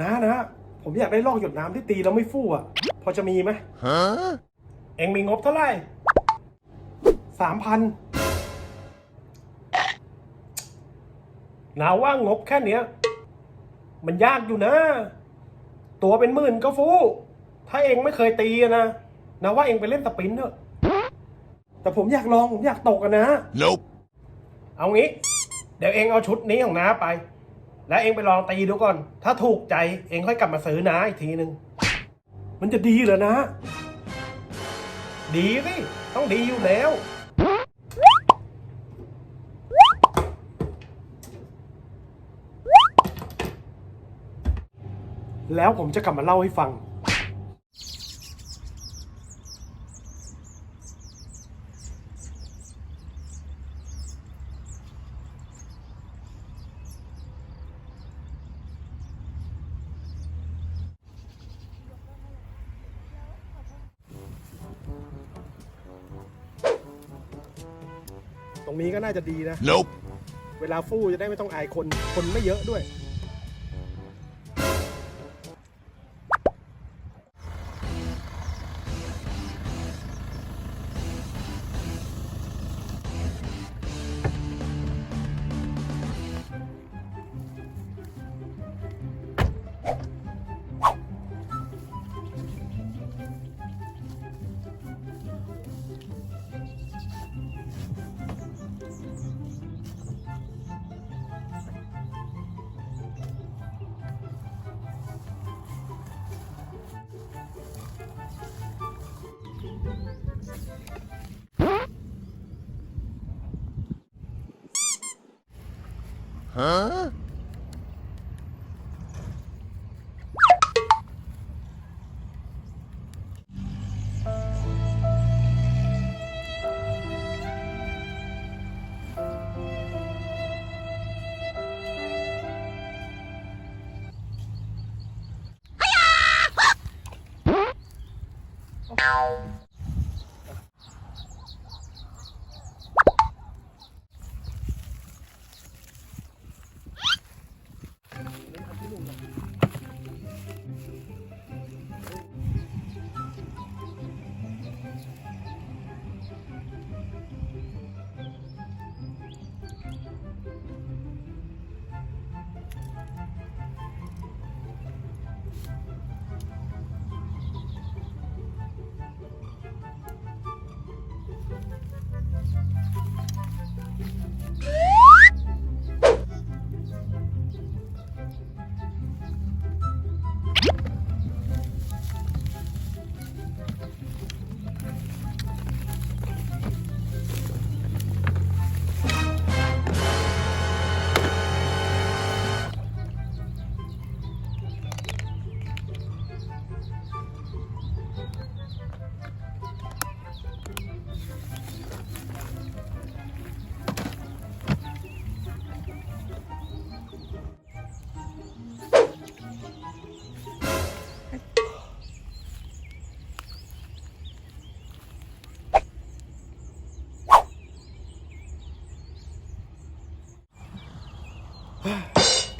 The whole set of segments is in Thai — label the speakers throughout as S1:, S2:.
S1: นะนะผมอยากได้ลอกหยดน้ำที่ตีแล้วไม่ฟู่อะ พอจะมีไหม
S2: Huh?
S1: เองมีงบเท่าไหร่สามพันนาว่างบแค่เนี้ย มันยากอยู่นะ ตัวเป็นหมื่นก็ฟู่ถ้าเองไม่เคยตีอะนะนาว่าเองไปเล่นสปรินต์เถอะ แต่ผมอยากลองผมอยากตกอะนะ
S2: Nope.
S1: เอางี้ เดี๋ยวเองเอาชุดนี้ของน้าไป แล้วเองไปลองตีดูก่อน ถ้าถูกใจเองค่อยกลับมาซื้อน้าอีกทีหนึ่งมันจะดีเหรอนะ ดีสิต้องดีอยู่แล้ว แล้วผมจะกลับมาเล่าให้ฟัง ตรงนี้ก็น่าจะดีนะ
S2: Nope.
S1: เวลาฟู่จะได้ไม่ต้องอายคน คนไม่เยอะด้วย
S2: Huh?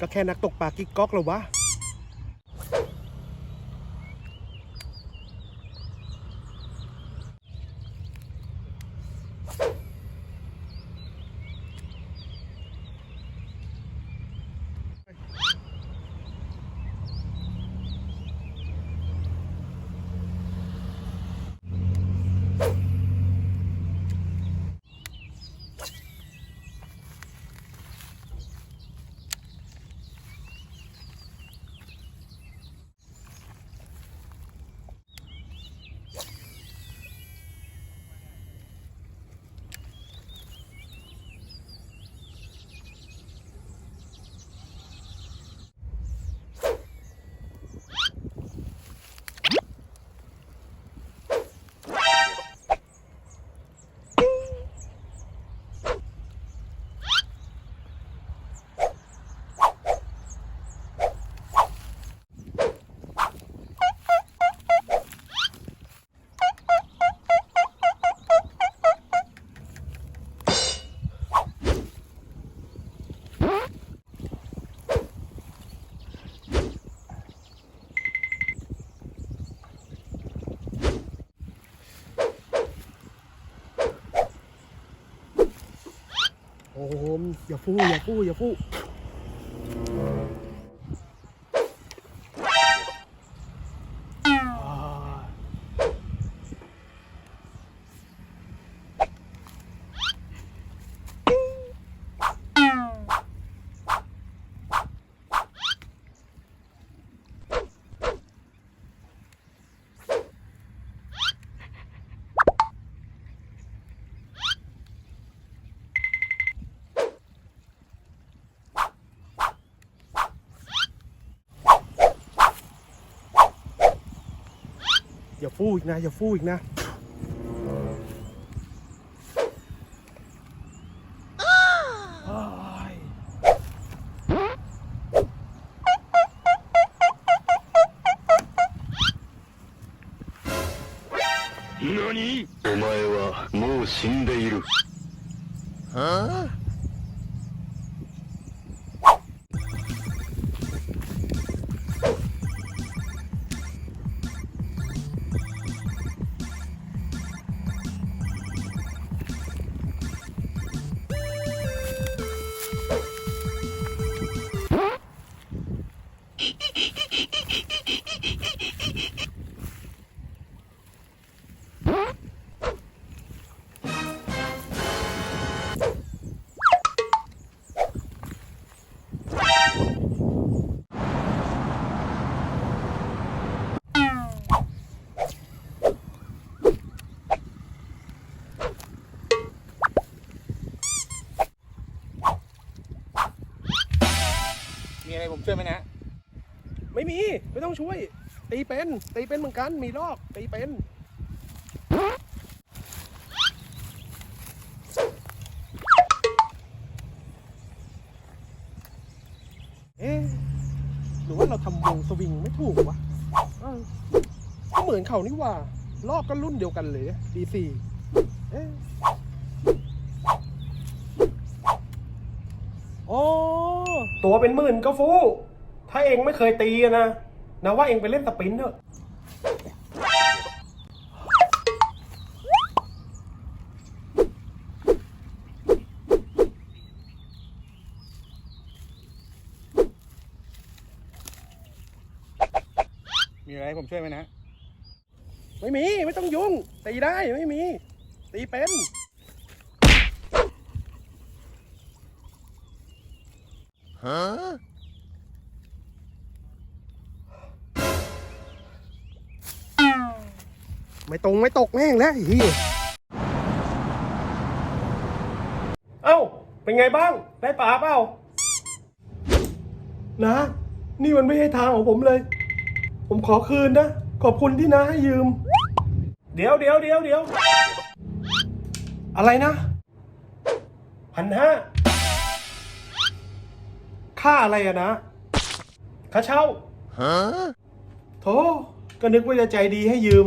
S2: ก็แค่นักตกปลากิ๊กก๊อกหรอวะ โอมอย่าฟู่อย่าฟู่อย่าฟู่อ่า อย่าฟูอีกนะ อย่าฟูอีกนะ
S3: ผมช่วยไหมนะ
S2: ไม่มี ไม่ต้องช่วย ตีเป็น ตีเป็นเหมือนกัน มีลอก ตีเป็นเอ๊ะหรือว่าเราทำวงสวิงไม่ถูกวะเออก็เหมือนเขานี่หว่า ลอกก็รุ่นเดียวกันเลยดีสี่เอ๊ะอ๋อ
S1: ตัวเป็นหมื่นก็ฟู ถ้าเองไม่เคยตีอะนะนะว่าเองไปเล่นสปินเถอะ
S3: มีอะไรผมช่วยไหมนะ
S2: ไม่มี ไม่ต้องยุ่ง ตีได้ไม่มี ตีเป็น ไม่ตรงไม่ตกแม่งแล้วเฮีย
S1: เอ้า เป็นไงบ้าง ได้ปลาเปล่า นะ นี่มันไม่ใช่ทางของผมเลย ผมขอคืนนะ ขอบคุณที่น้าให้ยืม เดี๋ยวเดี๋ยวเดี๋ยวเดี๋ยวอะไรนะพันห้าาอะไรอะนะค่าเช่าฮะโธ่ก็นึกว่าจะใจดีให้ยืม